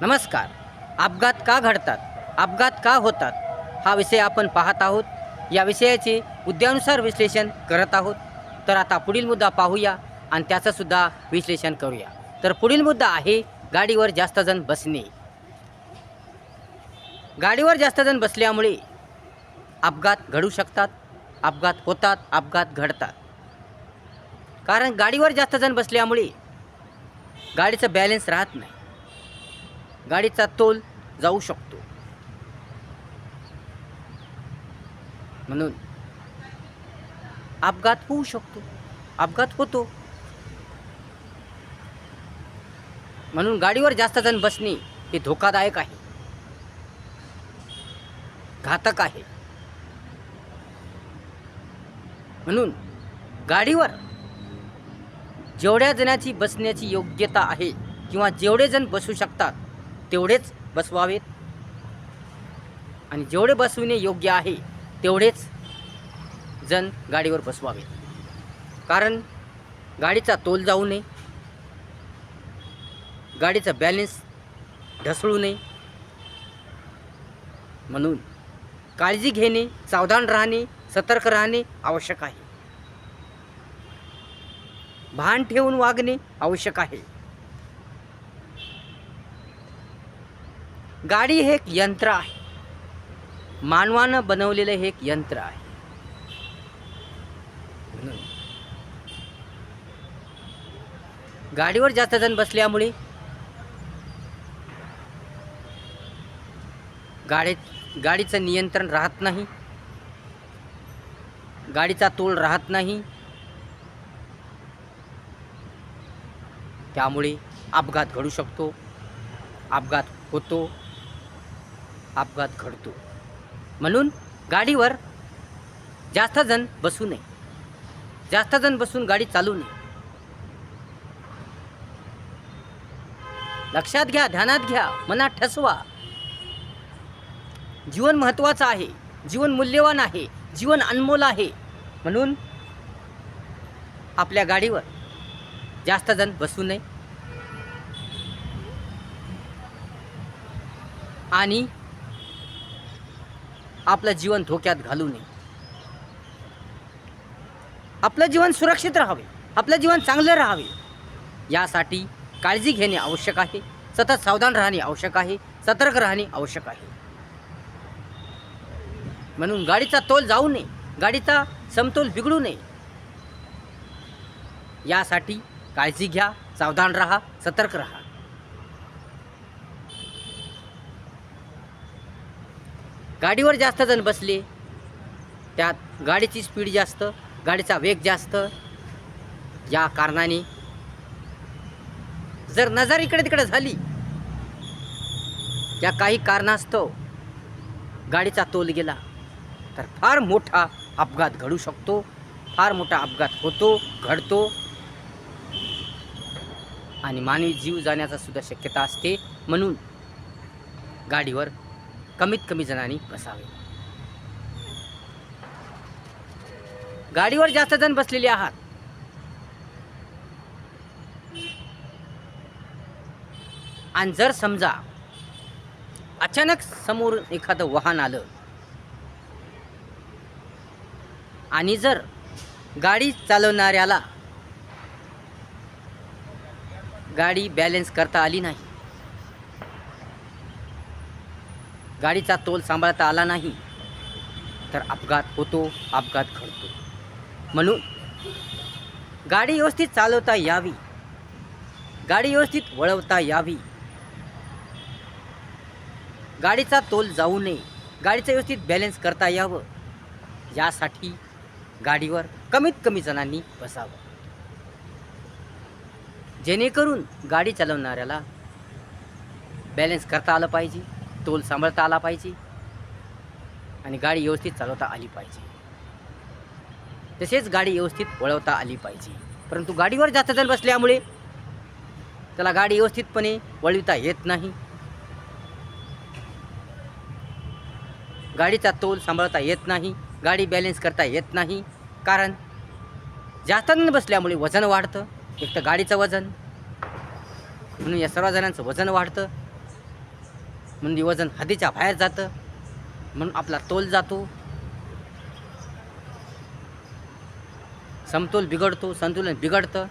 नमस्कार. अपघात का घडतात? अपघात का होतात? हा विषय आपण पाहत आहोत. या विषयाचे मुद्द्यानुसार विश्लेषण करत आहोत. तर आता पुढील मुद्दा पाहूया आणि त्याचंसुद्धा विश्लेषण करूया. तर पुढील मुद्दा आहे गाडीवर जास्त जण बसणे. गाडीवर जास्त जण बसल्यामुळे अपघात घडू शकतात अपघात होतात अपघात घडतात. कारण गाडीवर जास्त जण बसल्यामुळे गाडीचं बॅलेन्स राहत नाही. गाडीचा तोल जाऊ शकतो. म्हणून अपघात होऊ शकतो. अपघात होतो. म्हणून गाडीवर जास्त जण बसणे हे धोकादायक आहे. घातक आहे. म्हणून गाडीवर जेवढ्या जणाची बसण्याची योग्यता आहे किंवा जेवढे जण बसू शकतात तेवढेच बसवावेत. आणि जेवढे बसविणे योग्य आहे तेवढेच जण गाडीवर बसवावेत. कारण गाडीचा तोल जाऊ नये गाडीचा बॅलेन्स ढसळू नये. म्हणून काळजी घेणे सावधान राहणे सतर्क राहणे आवश्यक आहे. भान ठेवून वागणे आवश्यक आहे. गाडी हे एक यंत्र आहे. मानवानं बनवलेलं हे एक यंत्र आहे. गाडीवर जास्त जण बसल्यामुळे गाडीत गाडीचं नियंत्रण राहत नाही. गाडीचा तोल राहत नाही. त्यामुळे अपघात घडू शकतो. अपघात होतो. अपघात घडतो. म्हणून गाडीवर जास्त जण बसू नये. जास्त जण बसून गाडी चालू नये. लक्षात घ्या ध्यानात घ्या मनात ठसवा. जीवन महत्त्वाचं आहे. जीवन मूल्यवान आहे. जीवन अनमोल आहे. म्हणून आपल्या गाडीवर जास्त जण बसू नये. आणि आपलं जीवन धोक्यात घालू नये. आपलं जीवन सुरक्षित राहावे आपलं जीवन चांगलं राहावे. यासाठी काळजी घेणे आवश्यक आहे सतत सावधान राहणे आवश्यक आहे सतर्क राहणे आवश्यक आहे. म्हणून गाडीचा तोल जाऊ नये गाडीचा समतोल बिघडू नये. यासाठी काळजी घ्या सावधान राहा सतर्क राहा. गाडीवर जास्त जण बसले त्यात गाडीची स्पीड जास्त गाडीचा वेग जास्त. या कारणाने जर नजर इकडे तिकडे झाली या काही कारणास्तव गाडीचा तोल गेला तर फार मोठा अपघात घडू शकतो फार मोठा अपघात होतो घडतो. आणि मानवी जीव जाण्याचा सुद्धा शक्यता असते. म्हणून गाडीवर कमीत कमी जणांनी बसावे. गाडीवर जास्त जण बसलेले आहात. आणि जर समजा अचानक समोर एखादं वाहन आलं आणि जर गाडी चालवणाऱ्याला गाडी बॅलेन्स करता आली नाही गाडीचा तोल सांभाळता आला नाही तर अपघात होतो अपघात घडतो. म्हणून गाडी व्यवस्थित चालवता यावी. गाडी व्यवस्थित वळवता यावी. गाडीचा तोल जाऊ नये गाडीचं व्यवस्थित बॅलेन्स करता यावं. यासाठी गाडीवर कमीत कमी जणांनी बसावं. जेणेकरून गाडी चालवणाऱ्याला बॅलेन्स करता आलं पाहिजे. तोल सांभाळता आला पाहिजे आणि गाडी व्यवस्थित चालवता आली पाहिजे. तसेच गाडी व्यवस्थित वळवता आली पाहिजे. परंतु गाडीवर जास्त जण बसल्यामुळे त्याला गाडी व्यवस्थितपणे वळविता येत नाही. गाडीचा तोल सांभाळता येत नाही गाडी बॅलेन्स करता येत नाही. कारण जास्त जण बसल्यामुळे वजन वाढतं. एक तर गाडीचं वजन म्हणून या सर्वजणांचं वजन वाढतं. म्हणजे वजन हद्दीच्या बाहेर जातं. म्हणून आपला तोल जातो. समतोल बिघडतो संतुलन बिघडतं.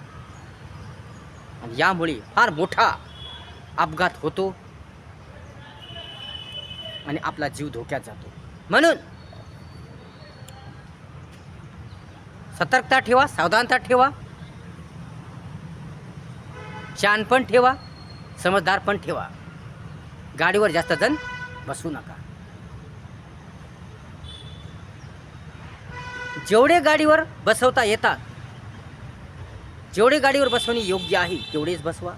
आणि यामुळे फार मोठा अपघात होतो. आणि आपला जीव धोक्यात जातो. म्हणून सतर्कता ठेवा सावधानता ठेवा. शानपण ठेवा समजदार पण ठेवा. गाडीवर जास्त जण बसू नका. जेवढे गाडीवर बसवता येतात जेवढे गाडीवर बसवणे योग्य आहे तेवढेच बसवा.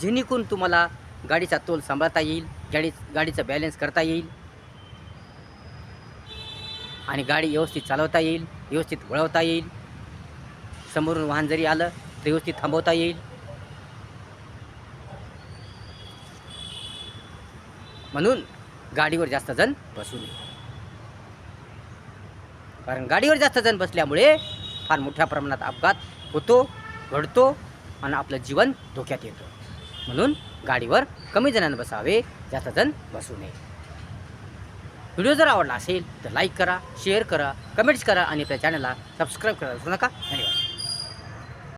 जेणेकरून तुम्हाला गाडीचा तोल सांभाळता येईल गाडी गाडीचा बॅलन्स करता येईल. आणि गाडी व्यवस्थित चालवता येईल व्यवस्थित वळवता येईल. समोरून वाहन जरी आलं तर व्यवस्थित थांबवता येईल. म्हणून गाडीवर जास्त जण बसू नये. कारण गाडीवर जास्त जण बसल्यामुळे फार मोठ्या प्रमाणात अपघात होतो घडतो आणि आपलं जीवन धोक्यात येतं. म्हणून गाडीवर कमी जणांना बसावे जास्त जण बसू नये. व्हिडिओ जर आवडला असेल तर लाईक करा शेअर करा कमेंट्स करा आणि आपल्या चॅनलला सबस्क्राईब करा विसरू नका. धन्यवाद.